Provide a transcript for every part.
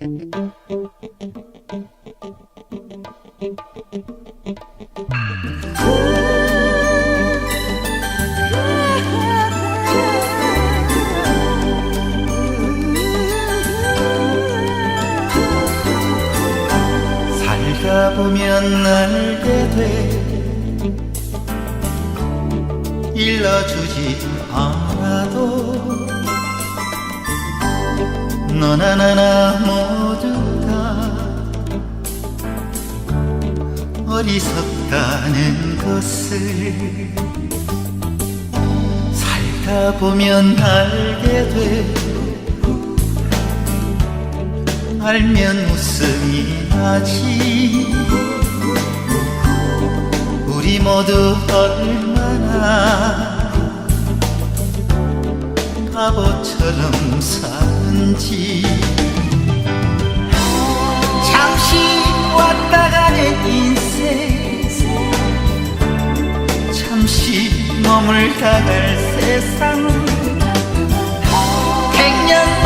살다 보면 알게 돼. 일러주지 않아도 너나 나나 모두 다 어리석다는 것을 살다 보면 알게 돼. 알면 웃음이 나지. 우리 모두 얼마나 바보처럼 사는지. 잠시 왔다 가는 인생. 잠시 머물다 갈 세상. 백년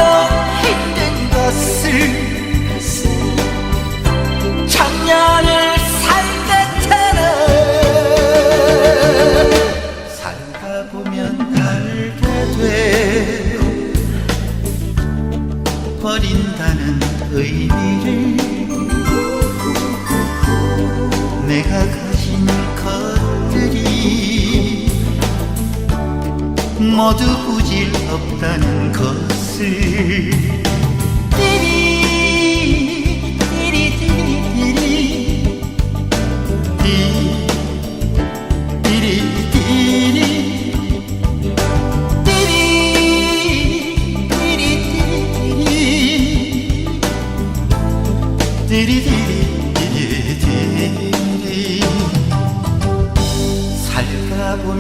내가 가진 것들이 모두 부질 없다는 것을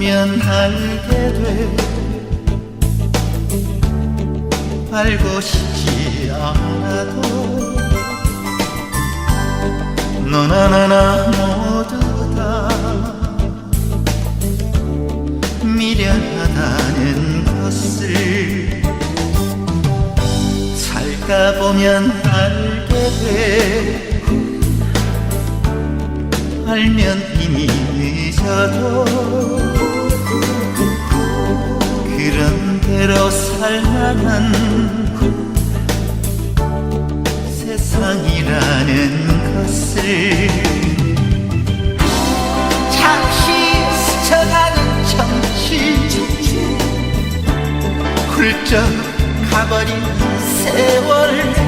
보면 알게 돼. 알고 싶지 않아도 너나 나나 모두 다 미련하다는 것을 살다 보면 알게 돼. 알면 이미 늦어도 살만한 세상이라는 것을 잠시 스쳐가는 정취 훌쩍 가버린 세월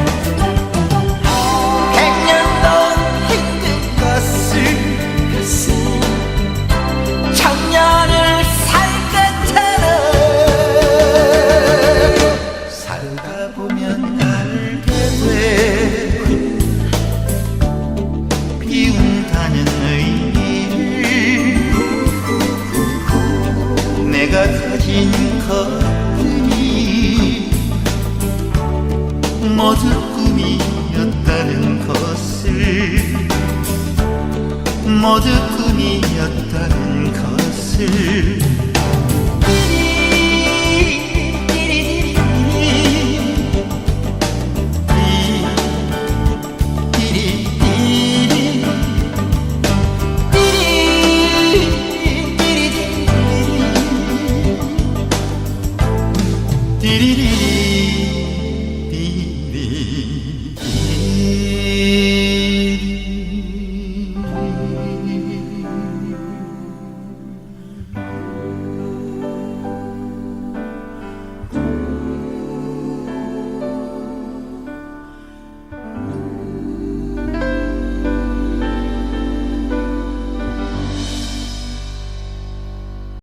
모두 꿈이었다는 것을. 모두 꿈이었다는 것을